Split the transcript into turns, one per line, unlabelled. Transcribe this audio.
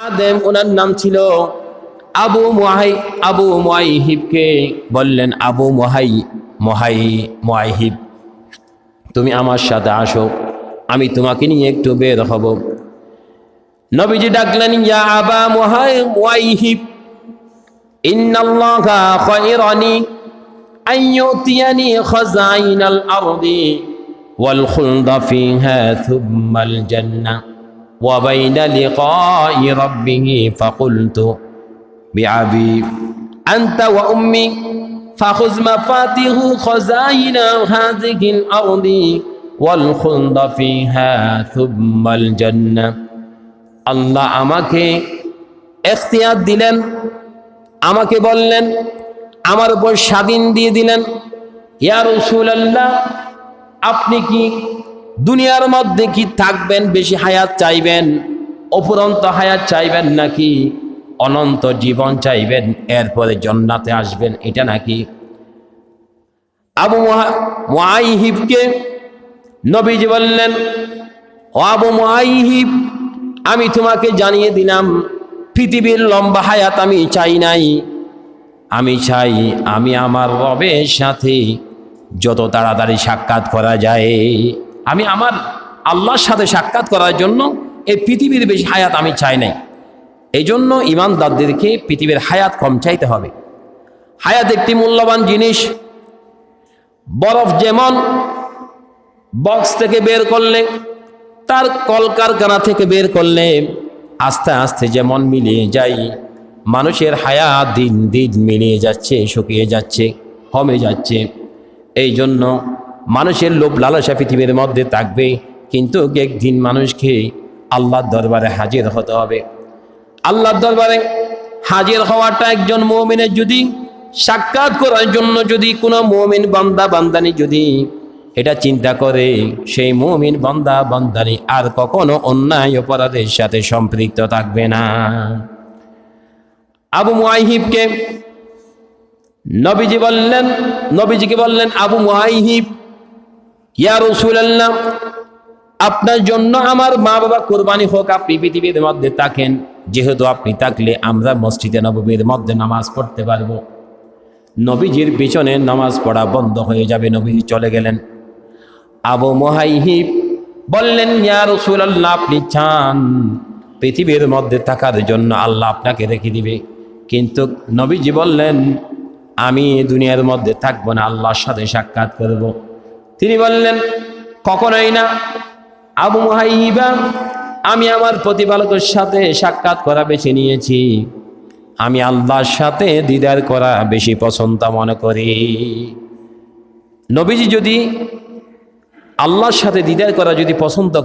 আদেম ওনার নাম ছিল আবু মুহাই আবু মুয়াইহিবকে বললেন, আবু মুহাই মহাই মুয়াইহিব তুমি আমার সাথে আসো, আমি তোমাকে নিয়ে একটু বের হব। নবীজি ডাকলেন, ইয়া আবা মুহাই মুয়াইহিব ইন্নাল্লাহা খায়রানি আন ইউতিয়ানি খাযাইনাল আরদি ওয়াল খুলদা ফিহা থুম্মাল জান্নাহ। وبين لقاء ربه فقلت بعبي أنت وأمي فخذ مفاتيح خزائن هذه الأرض والخلد فيها ثم الجنة আল্লাহ আমাকে এখতিয়ার দিলেন আমাকে বললেন আমার উপর স্বাধীন দিয়ে দিলেন ইয়া রাসূলুল্লাহ আপনি কি দুনিয়ার মধ্যে কি থাকবেন, বেশি হায়াত চাইবেন অপুরন্ত হায়াত চাইবেন নাকি অনন্ত জীবন চাইবেন, এরপরে জন্নাতে আসবেন, এটা নাকি? আবু মুআইহিবকে নবীজি বললেন, ও আবু মুআইহিব, আমি তোমাকে জানিয়ে দিলাম, পৃথিবীর লম্বা হায়াত আমি চাই নাই। আমি চাই আমি আমার রবের সাথে যত তাড়াতাড়ি সাক্ষাৎ করা যায়। আমি আমার আল্লাহর সাথে সাক্ষাৎ করার জন্য এই পৃথিবীর বেশি হায়াত আমি চাই নাই। এই জন্য ইমানদারদেরকে পৃথিবীর হায়াত কম চাইতে হবে। হায়াত একটি মূল্যবান জিনিস। বরফ যেমন বক্স থেকে বের করলে, তার কলকারখানা থেকে বের করলে আস্তে আস্তে যেমন মিলিয়ে যায়। মানুষের হায়াত দিন দিন মিলিয়ে যাচ্ছে, শুকিয়ে যাচ্ছে, কমে যাচ্ছে। এই জন্য মানুষের লোভ লালসা পৃথিবীর মধ্যে থাকবে, কিন্তু একদিন মানুষকে আল্লাহর দরবারে হাজির হতে হবে। আল্লাহর দরবারে হাজির হওয়াটা একজন মৌমিনের যদি সাক্ষাৎ করার জন্য যদি কোনো মৌমিন বান্দা বান্দানি যদি এটা চিন্তা করে, সেই মৌমিন বান্দা বান্দানি আর কখনো অন্যায় অপরাধের সাথে সম্পৃক্ত থাকবে না। আবু মুআইহিবকে নবীজি বললেন, নবীজিকে বললেন, আবু মুআইহিব ইয়া রাসূলুল্লাহ, আপনার জন্য আমার মা বাবা কোরবানি হোক, আপনি পৃথিবীর মধ্যে থাকেন, যেহেতু আপনি থাকলে আমরা মসজিদে নববীর মধ্যে নামাজ পড়তে পারব। নবীজির পিছনে নামাজ পড়া বন্ধ হয়ে যাবে, নবীজি চলে গেলেন। আবু মুহাইহিব বললেন, ইয়া রাসূলুল্লাহ, আপনি চান পৃথিবীর মধ্যে থাকার জন্য আল্লাহ আপনাকে রেখে দিবে। কিন্তু নবীজি বললেন, আমি দুনিয়ার মধ্যে থাকব না, আল্লাহর সাথে সাক্ষাৎ করব। তিনি বললেন, কখনোই না। আবু মুহাইবা, আমি আমার প্রতিপালকের সাথে সাক্ষাৎ করা বেছে নিয়েছি। আমি আল্লাহর সাথে দিদার করা বেশি পছন্দ মনে করি। নবীজি যদি আল্লাহর সাথে দিদার করা যদি পছন্দ